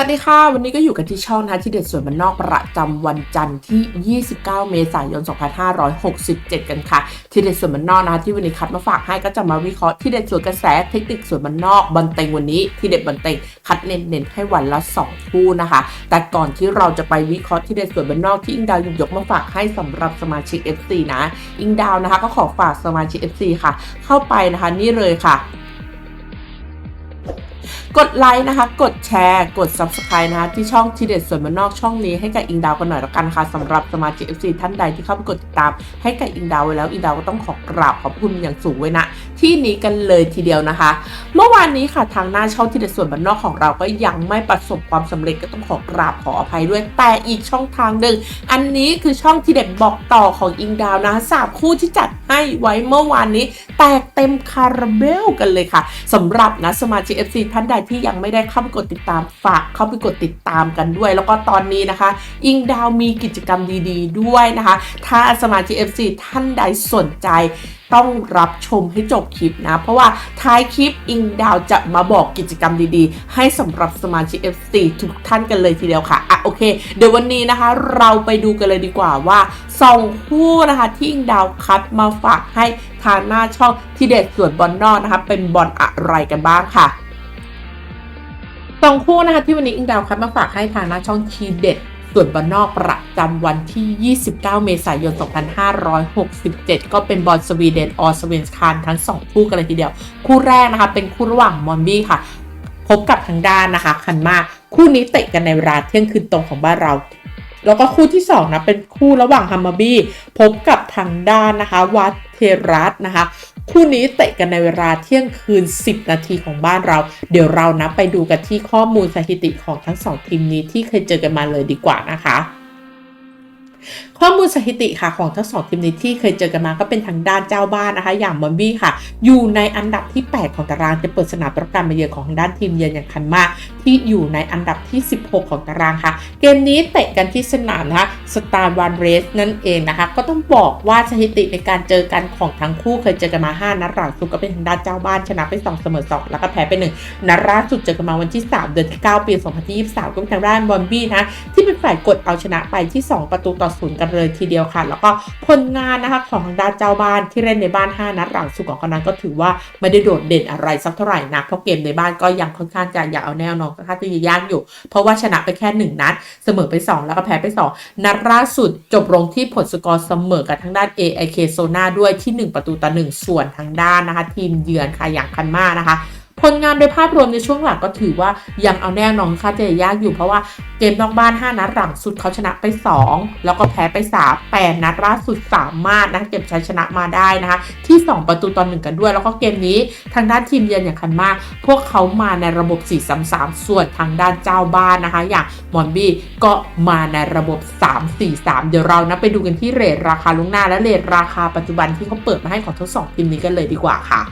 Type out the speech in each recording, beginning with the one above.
วัสดีค่ะ วันนี้ก็อยู่กันที่ช่องนะที่เด็ดส่วนมันนอกประจำวันจันทร์ที่ 29 เมษายน 2567 กันค่ะ ที่เด็ดส่วนมันนอกนะที่วันนี้คัดมาฝากให้ก็จะมาวิเคราะห์ที่เด็ดส่วนกระแสเทคนิคส่วนมันนอกบันเต็งวันนี้ ที่เด็ดบันเต็งคัดเน้นๆให้วันละ 2 คู่นะคะ แต่ก่อนที่เราจะไปวิเคราะห์ที่เด็ดส่วนมันนอกที่อิงดาวหยิบยกมาฝากให้สำหรับสมาชิก FC นะ อิงดาวนะคะก็ขอฝากสมาชิก FC ค่ะ เข้าไปนะคะนี่เลยค่ะ กดไลค์นะคะ กดแชร์ กด Subscribe นะคะที่ช่องทีเด็ดส่วนมานนอกช่องนี้ให้กับอิงดาวกันหน่อยแล้วกันค่ะสำหรับสมาชิก FC ท่านใดที่เข้าไปกดติดตาม ให้กับอิงดาวไว้แล้วอิงดาวก็ต้องขอกราบขอบคุณอย่างสูงไว้นะที่นี้กันเลยทีเดียวนะคะ เมื่อวานนี้ค่ะทางหน้าช่องทีเด็ดส่วนมานนอกของเราก็ยังไม่ประสบความสำเร็จก็ต้องขอกราบขออภัยด้วย แต่อีกช่องทางหนึ่งอันนี้คือช่องทีเด็ดบอกต่อของอิงดาวนะคะสามคู่ที่จัดให้ไว้เมื่อวานนี้ แตกเต็มคาราเบลกันเลยค่ะสำหรับนะสมาชิก FC ท่านใดที่ยังไม่ได้เข้าไปกดติดตามฝากเข้าไปกดติดตามกันด้วย แล้วก็ตอนนี้นะคะ อิงดาวมีกิจกรรมดี ๆ ด้วยนะคะ ถ้าสมาชิก FC ท่านใดสนใจต้องรับชมให้จบคลิปนะ เพราะว่าท้ายคลิปอิงดาวจะมาบอกกิจกรรมดีๆ ให้สำหรับสมาชิก FC ทุกท่านกันเลยทีเดียวค่ะอะโอเค เดี๋ยววันนี้นะคะเราไปดูกันเลยดีกว่าว่าสองคู่นะคะที่อิงดาวคัดมาฝากให้ทางหน้าช่องที่เด็ดส่วนบอลนอกนะคะเป็นบอลอะไรกันบ้างค่ะ สองคู่นะคะที่วันนี้อิงดาวคัดมาฝากให้ทางหน้าช่องทีเด็ดส่วนบอลนอกประจำวันที่ 29 เมษายน 2567 ก็เป็นบอลสวีเดนออสเวนสคานทั้ง 2 คู่กันเลยทีเดียว คู่แรกนะคะ เป็นคู่ระหว่างมอนบี้ค่ะ พบกับทางด้านนะคะ คันมาคู่นี้เตะกันในเวลาเที่ยงคืนตรงของบ้านเรา แล้วก็คู่ที่ 2 นะ เป็นคู่ระหว่างฮัมมาบี้พบกับทางด้านนะคะวัดเทรัสนะคะ คู่นี้เตะกันในเวลาเที่ยงคืน 10 นาทีของบ้านเรา เดี๋ยวเรานะไปดูกันที่ข้อมูลสถิติของทั้งสองทีมนี้ที่เคยเจอกันมาเลยดีกว่านะคะ ข้อมูลสถิติค่ะของทั้งสองทีมนี้ที่เคยเจอกันมาก็เป็นทางด้านเจ้าบ้านนะคะ อย่างมอนบี้ค่ะ อยู่ในอันดับที่ 8 ของตารางจะเปิดสนามประกันมาเยือนของทางด้านทีมเยือนอย่างคันมาที่อยู่ในอันดับที่ 16 ของตารางค่ะ เกมนี้เตะกันที่สนามนะคะสตาร์วันเรสนั่นเองนะคะ ก็ต้องบอกว่าสถิติในการเจอกันของทั้งคู่เคยเจอกันมา 5 นัดหลังสุดก็เป็นทางด้านเจ้าบ้านชนะไป 2 เสมอ 2 แล้วก็แพ้ไป1นัดล่าสุดเจอกันมาวันที่ 3 เดือนที่ 9 ปี 2023 ก็เป็นทางด้านบอมบี้นะที่เป็นฝ่ายกดเอาชนะไปที่ 2 ประตูต่อศูนย์กันเลยทีเดียวค่ะ แล้วก็ผลงานนะคะของด้านเจ้าบ้านที่เล่นในบ้าน 5 นัดหลังสุดของคนนั้นก็ถือว่าไม่ได้โดดเด่นอะไรสักเท่าไหร่นักเพราะเกมในบ้านก็ยังค่อนข้างจะอยากเอาแนวนอนค่อนข้างจะยากอยู่ เพราะว่าชนะไปแค่ 1 นัด เสมอไป 2 แล้วก็แพ้ไป 2 นัดล่าสุดจบลงที่ผลสกอร์เสมอกับทางด้าน AIK โซนาด้วยที่ 1 ประตูต่อ1ส่วนทางด้านนะคะ ทีมเยือนค่ะอย่างคันมานะคะ ผลงานโดยภาพรวมในช่วงหลังก็ถือว่ายังเอาแน่นอนค่าจะยากอยู่เพราะว่าเกมนอกบ้าน 5 นัดหลังสุดเขาชนะไป 2 แล้วก็แพ้ไป 3 8 นัดล่าสุดสามารถนะเก็บชัยชนะมาได้นะคะ ที่ 2 ประตูต่อหนึ่งกันด้วย แล้วก็เกมนี้ทางด้านทีมเยือนอย่างคันมาก พวกเขามาในระบบ 4-3-3 ส่วนทางด้านเจ้าบ้านนะคะ อย่างมอนบี้ก็มาในระบบ 3-4-3 เดี๋ยวเรานะไปดูกันที่เรทราคาลวงหน้าและเรทราคาปัจจุบันที่เขาเปิดมาให้ของทั้งสองทีมนี้กันเลยดีกว่าค่ะ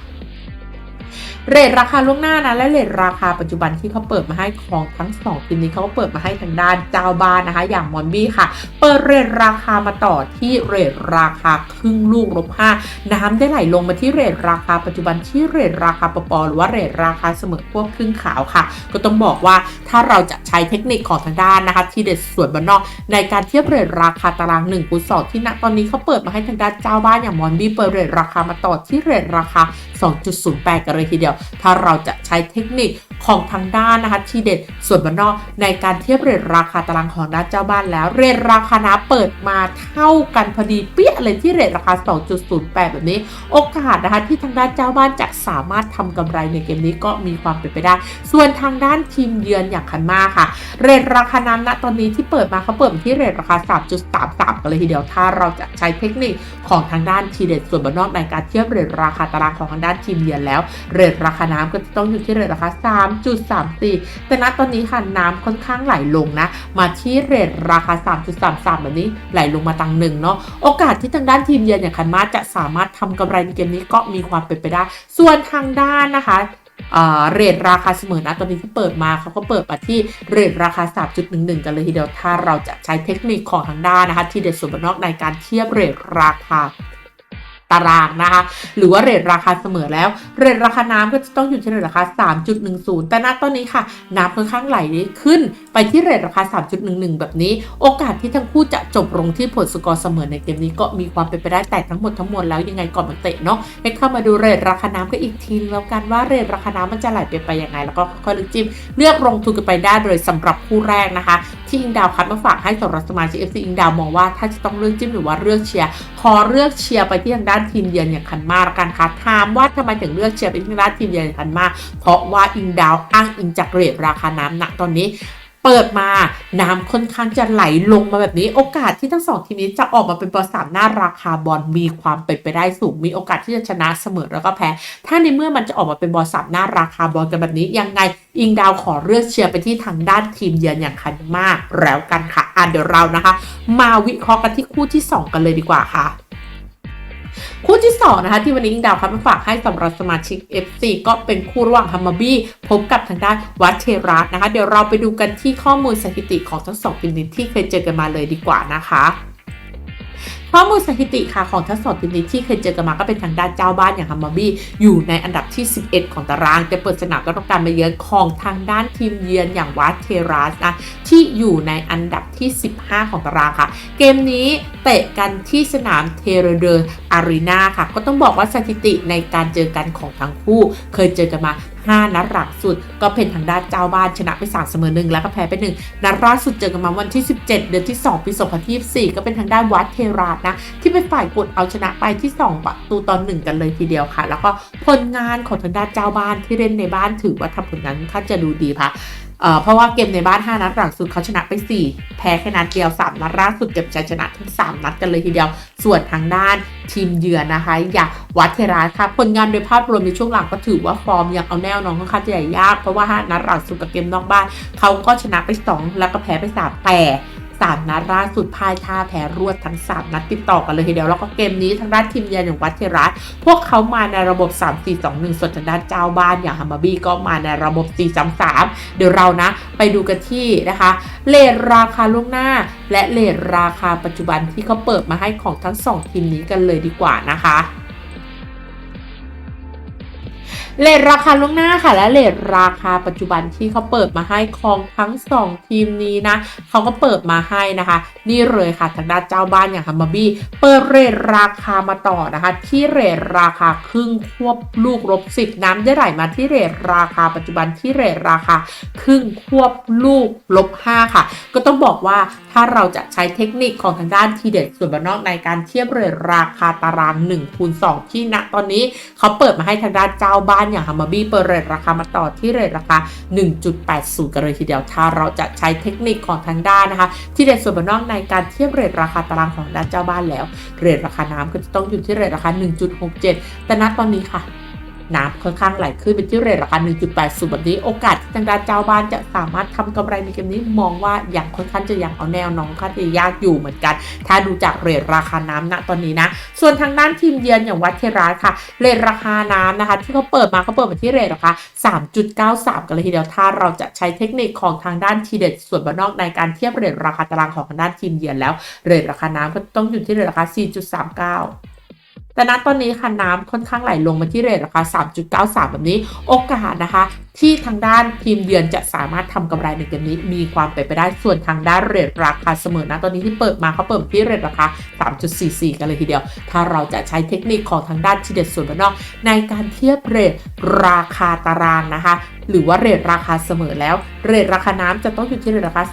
เรทราคาล่วงหน้านะและเรทราคาปัจจุบันที่เขาเปิดมาให้ของทั้งสองทีมนี้เขาก็เปิดมาให้ทางด้านเจ้าบ้านนะคะ อย่างมอนบี้ค่ะ เปิดเรทราคามาต่อที่เรทราคาครึ่งลูกลบห้าน้ำได้ไหลลงมาที่เรทราคาปัจจุบันที่เรทราคาปปหรือว่าเรทราคาเสมอพวกครึ่งขาวค่ะ ก็ต้องบอกว่าถ้าเราจะใช้เทคนิคของทางด้านนะคะ ที่เด็ดส่วนบานนอก ในการเทียบเรทราคาตาราง1คูณ2ที่ณตอนนี้เขาเปิดมาให้ทางด้านเจ้าบ้านอย่างมอนบี้เปิดเรทราคามาต่อที่เรทราคา 2.08 กันเลยทีเดียวถ้าเราจะใช้เทคนิคของทางด้านนะคะทีเด็ดส่วนบนนอกในการเทียบเรทราคาตารางของด้านเจ้าบ้านแล้ว เรทราคานะเปิดมาเท่ากันพอดีเปี้ยเลยที่เรทราคา 2.08 แบบนี้ โอกาสนะคะที่ทางด้านเจ้าบ้านจะสามารถทำกำไรในเกมนี้ก็มีความเป็นไปได้ ส่วนทางด้านทีมเยือนอย่างคันมาค่ะ เรทราคานั้นณตอนนี้ที่เปิดมาเขาเปิดที่เรทราคา 3.33 กันเลยทีเดียวถ้าเราจะใช้เทคนิคของทางด้านทีเด็ดส่วนบนนอกในการเทียบเรทราคาตารางของทางด้านทีมเยือนแล้ว เรทราคาน้ำก็จะต้องอยู่ที่เรทราคา 3.34 แต่ณตอนนี้ค่ะน้ำค่อนข้างไหลลงนะ มาที่เรทราคา 3.33 แบบนี้ไหลลงมาตังหนึ่งเนาะ โอกาสที่ทางด้านทีมเยือนอย่างคันมาจะสามารถทำกำไรในเกมนี้ก็มีความเป็นไปได้ ส่วนทางด้านนะคะเรทราคาเสมอนะตอนนี้ที่เปิดมาเขาก็เปิดมาที่เรทราคา 3.11 กันเลยทีเดียวถ้าเราจะใช้เทคนิคของทางด้านนะคะ ที่เด็ดส่วนนอกในการเทียบเรทราคา ตารางนะคะ หรือว่าเรทราคาเสมอแล้ว เรทราคาน้ำก็จะต้องอยู่ที่เรทราคา 3.10 แต่ณตอนนี้ค่ะ น้ำค่อนข้างไหลขึ้น ไปที่เรทราคา 3.11 แบบนี้ โอกาสที่ทั้งคู่จะจบลงที่ผลสกอร์เสมอในเกมนี้ก็มีความเป็นไปได้แต่ทั้งหมดทั้งมวลแล้วยังไงก่อนมาเตะเนาะให้เข้ามาดูเรทราคาน้ำก็อีกทีแล้วกันว่าเรทราคาน้ำมันจะไหลไปไปยังไง แล้วก็ค่อยๆเลือกจิ้มเลือกลงทุนกันไปได้เลยสำหรับคู่แรกนะคะ ที่อิงดาวคัดมาฝากให้สำหรับสมาชิก FC อิงดาวมองว่าถ้าจะต้องเลือกจิ้มหรือว่าเลือกเชียร์ขอเลือกเชียร์ไปที่ทางด้านทีมเยือนอย่างคันมากละกันค่ะถามว่าทำไมถึงเลือกเชียร์ไปที่ทางด้านทีมเยือนอย่างคันมากเพราะว่าอิงดาวอ้างอิงจากเรทราคาน้ำหนักตอนนี้เปิดมาน้ำค่อนข้างจะไหลลงมาแบบนี้ โอกาสที่ทั้งสองทีมนี้จะออกมาเป็นบอลสามหน้าราคาบอลมีความเป็นไปได้สูง มีโอกาสที่จะชนะเสมอแล้วก็แพ้ ถ้าในเมื่อมันจะออกมาเป็นบอลสามหน้าราคาบอลกันแบบนี้ ยังไงอิงดาวขอเลือกเชียร์ไปที่ทางด้านทีมเยือนอย่างคันมากแล้วกันค่ะอะเดี๋ยวเรานะคะ มาวิเคราะห์กันที่คู่ที่ 2 กันเลยดีกว่าค่ะ คู่ที่ 2 นะคะ ที่วันนี้อิงดาวคัดมาฝากให้สำหรับสมาชิก FC ก็เป็นคู่ระหว่างฮัมมาบี้พบกับทางด้านวัชเชรัสนะคะ เดี๋ยวเราไปดูกันที่ข้อมูลสถิติของทั้งสองทีมที่เคยเจอกันมาเลยดีกว่านะคะ ข้อมูลสถิติค่ะของทั้งสองทีมนี้ที่เคยเจอกันมาก็เป็นทางด้านเจ้าบ้านอย่างฮัมมาบี้อยู่ในอันดับที่ 11 ของตารางจะเปิดสนามก็ต้องการมาเยือนของทางด้านทีมเยือนอย่างวัตเทรัสนะที่อยู่ในอันดับที่ 15 ของตารางค่ะ เกมนี้เตะกันที่สนามเทเรเดอร์อารีนาค่ะ ก็ต้องบอกว่าสถิติในการเจอกันของทั้งคู่ เคยเจอกันมา 5นัดหลักสุด ก็เป็นทางด้านเจ้าบ้านชนะไป3เสมอหนึ่งแล้วก็แพ้ไปหนึ่งนัดล่าสุดเจอกันมาวันที่ 17 เดือนที่ 2 ปี 2024 ก็เป็นทางด้านวัดเทราชนะ ที่เป็นฝ่ายกดเอาชนะไปที่ 2 ประตูตอนหนึ่งกันเลยทีเดียวค่ะ แล้วก็ผลงานของทางด้านเจ้าบ้านที่เล่นในบ้านถือว่าทำผลงานค่อนข้างจะดูดีค่ะ เพราะว่าเกมในบ้าน 5 นัดหลังสุดเขาชนะไป 4 แพ้แค่นัดเดียว 3 นัดล่าสุดเก็บชัยชนะทั้ง 3 นัดกันเลยทีเดียว ส่วนทางด้านทีมเยือนนะคะ อย่างวัดเทราสค่ะผลงานโดยภาพรวมในช่วงหลังก็ถือว่าฟอร์มยังเอาแนวน้องค่อนข้างจะใหญ่ยาก เพราะว่า 5 นัดหลังสุดกับเกมนอกบ้านเขาก็ชนะไป 2 แล้วก็แพ้ไป 3 แต่ สามนัดล่าสุดพ่ายท่าแพ้รวดทั้ง 3 นัดติดต่อกันเลยทีเดียว แล้วก็เกมนี้ทางด้านทีมเยือนอย่างวัดเทรัสพวกเขามาในระบบ 3-4-2-1 ส่วนทางด้านเจ้าบ้านอย่างฮัมมาบี้ก็มาในระบบ 4-3-3 เดี๋ยวเรานะ ไปดูกันที่นะคะ เลทราคาล่วงหน้า และเลทราคาปัจจุบันที่เขาเปิดมาให้ของทั้ง 2 ทีมนี้กันเลยดีกว่านะคะ เลทราคาล่วงหน้าค่ะ และเลทราคาปัจจุบันที่เขาเปิดมาให้ของทั้ง 2 ทีมนี้นะเขาก็เปิดมาให้นะคะ นี่เลยค่ะทางด้านเจ้าบ้านอย่างฮัมบบี้เปิดเรทราคามาต่อนะคะ ที่เรทราคาครึ่งควบลูกลบสิบน้ำได้ไหลมาที่เรทราคาปัจจุบันที่เรทราคาครึ่งควบลูกลบห้าค่ะ ก็ต้องบอกว่าถ้าเราจะใช้เทคนิคของทางด้านทีเด็ดส่วนบนนอกในการเทียบเรทราคาตาราง1คูณ2ที่ณตอนนี้เขาเปิดมาให้ทางด้านเจ้าบ้านอย่างฮัมบาบี้เปิดเรทราคามาต่อที่เรทราคา 1.80 กันเลยทีเดียว ถ้าเราจะใช้เทคนิคของทางด้านนะคะ ที่เด็ดส่วนบนนอกในการเทียบเรทราคาตารางของด้านเจ้าบ้านแล้ว เรทราคาน้ำก็จะต้องอยู่ที่เรทราคา 1.67 แต่ณตอนนี้ค่ะ น้ำค่อนข้างไหลขึ้นเป็นที่เรทราคา 1.80 แบบนี้โอกาสที่ทางด้านเจ้าบ้านจะสามารถทำกำไรในเกมนี้มองว่าอย่างค่อนข้างจะยังเอาแนวน้องค่อนข้าจะยากอยู่เหมือนกัน ถ้าดูจากเรทราคาน้ำณตอนนี้นะ ส่วนทางด้านทีมเยือนอย่างวัดเทราค่ะ เรทราคาน้ำนะคะ ที่เขาเปิดมาเขาเปิดมาที่เรทราคา 3.93 กันเลยทีเดียวถ้าเราจะใช้เทคนิคของทางด้านทีเด็ดส่วนบนนอกในการเทียบเรทราคาตารางของทางด้านทีมเยือนแล้ว เรทราคาน้ำก็ต้องอยู่ที่เรทราคา 4.39 แต่ณตอนนี้ค่ะน้ำค่อนข้างไหลลงมาที่เรทราคา 3.93 แบบนี้ โอกาสนะคะ ที่ทางด้านทีมเยือนจะสามารถทำกำไรในเกมนี้มีความเป็นไปได้ส่วนทางด้านเรทราคาเสมอนะตอนนี้ที่เปิดมาเขาเปิดที่เรทราคา 3.44 กันเลยทีเดียว ถ้าเราจะใช้เทคนิคของทางด้านทีเด็ดส่วนบนนอก ในการเทียบเรทราคาตารางนะคะหรือว่าเรทราคาเสมอแล้ว เรทราคาน้ำจะต้องอยู่ที่เรทราคา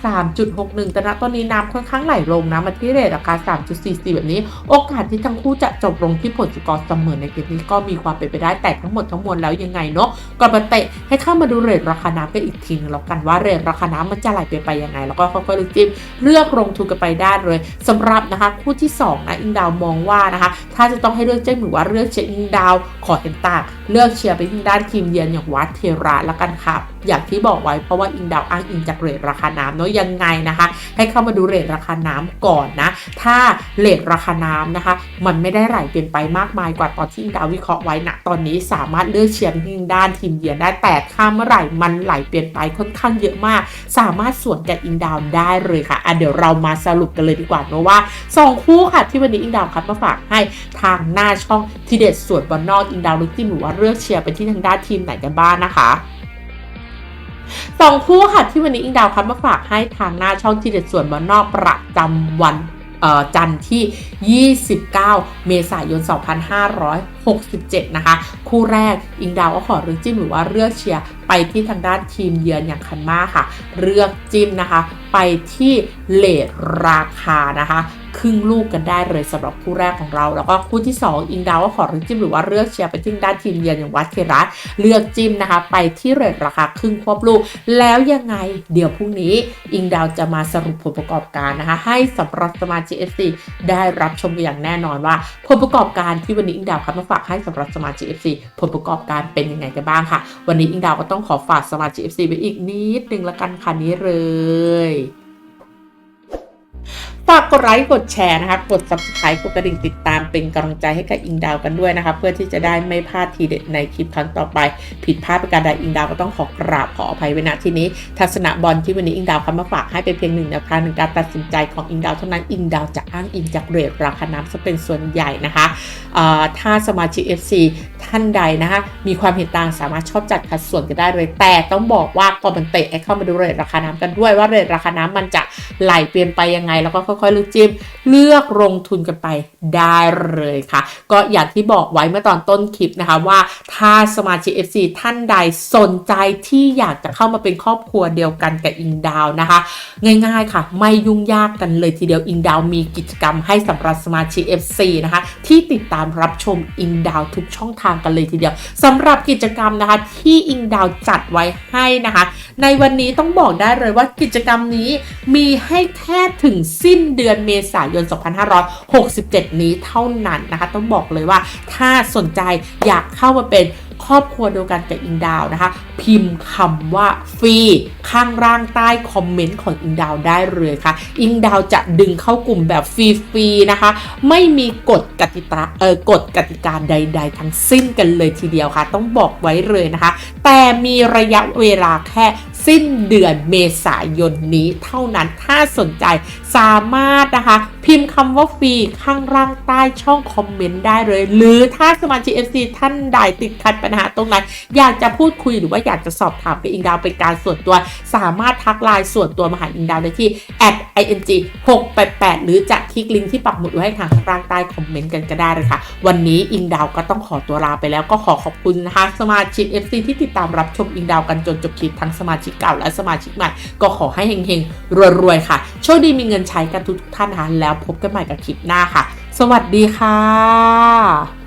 3.61 แต่ณตอนนี้น้ำค่อนข้างไหลลงนะมาที่เรทราคา 3.44 แบบนี้ โอกาสที่ทั้งคู่จะจบลงที่ผลสกอร์เสมอในเกมนี้ก็มีความเป็นไปได้แต่ทั้งหมดทั้งมวลแล้วยังไงเนาะก่อนมาเตะให้เข้ามาดูเรทราคาน้ำกันอีกทีนึงแล้วกันว่าเรทราคาน้ำมันจะไหลไปไปยังไง แล้วก็ค่อยๆจิ้มเลือกลงทุนกันไปได้เลยสำหรับนะคะคู่ที่สองนะอิงดาวมองว่านะคะ ถ้าจะต้องให้เลือกเจ้หมือว่าเลือกเชียร์อิงดาวขอเห็นต่างเลือกเชียร์ไปทางด้านทีมเยือนอย่างวัดเทราแล้วกันครับ อย่างที่บอกไว้เพราะว่าอิงดาวอ้างอิงจากเรทราคาน้ำเนาะยังไงนะคะ ให้เข้ามาดูเรทราคาน้ำก่อนนะ ถ้าเรทราคาน้ำนะคะ มันไม่ได้ไหลเปลี่ยนไปมากมายกว่าตอนที่อิงดาววิเคราะห์ไว้นะตอนนี้สามารถเลือกเชียร์ทีมด้านทีมเยือนได้แต่ถ้าเมื่อไหร่มันไหลเปลี่ยนไปค่อนข้างเยอะมาก สามารถสวนกับอิงดาวได้เลยค่ะอะเดี๋ยวเรามาสรุปกันเลยดีกว่าเนอะว่าสองคู่ค่ะที่วันนี้อิงดาวคัดมาฝากให้ทางหน้าช่องทีเด็ดส่วนบอลนอกอิงดาวลึกที่หนูว่าเลือกเชียร์ไปที่ทางด้านทีมไหนกันบ้างนะคะ สองคู่ค่ะที่วันนี้อิงดาวคัดมาฝากให้ทางหน้าช่องทีเด็ดส่วนบอลนอกประจำวันจันทร์ที่ 29 เมษายน 2567 นะคะ คู่แรกอิงดาวก็ขอเลือกจิ้มหรือว่าเลือกเชียร์ไปที่ทางด้านทีมเยือนอย่างคันมาค่ะ เลือกจิ้มนะคะ ไปที่เลทราคานะคะ ครึ่งลูกกันได้เลยสำหรับคู่แรกของเรา แล้วก็คู่ที่ 2 อิงดาวก็ขอเลือกจิ้มหรือว่าเลือกเชียร์ไปที่ด้านทีมเยือนอย่างวัดเครัสเลือกจิ้มนะคะ ไปที่เรทราคาครึ่งควบลูก แล้วยังไงเดี๋ยวพรุ่งนี้ อิงดาวจะมาสรุปผลประกอบการนะคะ ให้สำหรับสมาชิก FC ได้รับชมกันอย่างแน่นอนว่าผลประกอบการที่วันนี้อิงดาวคัดมาฝากให้สำหรับสมาชิก FC ผลประกอบการเป็นยังไงกันบ้างค่ะ วันนี้อิงดาวก็ต้องขอฝากสมาชิก FC ไปอีกนิดนึงละกันค่ะนี้เลย ฝากกดไลค์กดแชร์นะคะกด subscribe กดกระดิ่งติดตามเป็นกำลังใจให้กับอิงดาวกันด้วยนะคะเพื่อที่จะได้ไม่พลาดทีเด็ดในคลิปครั้งต่อไป ผิดพลาดประการใดอิงดาวก็ต้องขอกราบขออภัยไว้ณที่นี้ ทัศนะบอลที่วันนี้อิงดาวคัดมาฝากให้เป็นเพียงหนึ่งแนวทางหนึ่งการตัดสินใจของอิงดาวเท่านั้นอิงดาวจะอ้างอิงจากเรทราคาน้ำซะเป็นส่วนใหญ่นะคะถ้าสมาชิก FC ท่านใดนะคะมีความเห็นต่างสามารถชอบจัดคัดส่วนกันได้เลยแต่ต้องบอกว่าก่อนมันเตะเข้ามาดูเรทราคาน้ำกันด้วยว่าเรทราคาน้ำมันจะไหลเปลี่ยนไปยังไงแล้วก็ค่อยๆเลือกจิ้มเลือกลงทุนกันไปได้เลยค่ะ ก็อย่างที่บอกไว้เมื่อตอนต้นคลิปนะคะว่าถ้าสมาชิก FC ท่านใดสนใจที่อยากจะเข้ามาเป็นครอบครัวเดียวกันกับอิงดาวนะคะ ง่ายๆค่ะ ไม่ยุ่งยากกันเลยทีเดียวอิงดาวมีกิจกรรมให้สำหรับสมาชิก FC นะคะ ที่ติดตามรับชมอิงดาวทุกช่องทางกันเลยทีเดียวสำหรับกิจกรรมนะคะที่อิงดาวจัดไว้ให้นะคะ ในวันนี้ต้องบอกได้เลยว่ากิจกรรมนี้มีให้แค่ถึงสิ้นเดือนเมษายน 2567 นี้เท่านั้นนะคะ ต้องบอกเลยว่าถ้าสนใจอยากเข้ามาเป็นครอบครัวเดียวกันกับอิงดาวนะคะ พิมพ์คำว่าฟรีข้างล่างใต้คอมเมนต์ของอิงดาวได้เลยค่ะ อิงดาวจะดึงเข้ากลุ่มแบบฟรีๆนะคะ ไม่มีกฎกติกาเออกฎกติกาใด ๆ ทั้งสิ้นกันเลยทีเดียวค่ะ ต้องบอกไว้เลยนะคะ แต่มีระยะเวลาแค่ สิ้นเดือนเมษายนนี้เท่านั้นถ้าสนใจสามารถนะคะ พิมพ์คำว่าฟรีข้างล่างใต้ช่องคอมเมนต์ได้เลย หรือถ้าสมาชิก FC ท่านใดติดขัดปัญหาตรงไหนอยากจะพูดคุยหรือว่าอยากจะสอบถามกับอิงดาวเป็นการส่วนตัว สามารถทักไลน์ส่วนตัวมาหาอิงดาวได้ที่ @ing 688 หรือจะคลิกลิงก์ที่ปักหมุดไว้ให้ทางล่างใต้คอมเมนต์กันก็ได้เลยค่ะ วันนี้อิงดาวก็ต้องขอตัวลาไปแล้วก็ขอขอบคุณนะคะ สมาชิก FC ที่ติดตามรับชมอิงดาวกันจนจบคลิปทั้งสมาชิกเก่าและสมาชิกใหม่ ก็ขอให้เฮงๆรวยๆค่ะ โชคดีมีเงินใช้กันทุกท่านนะแล้วพบกันใหม่กับคลิปหน้าค่ะ สวัสดีค่ะ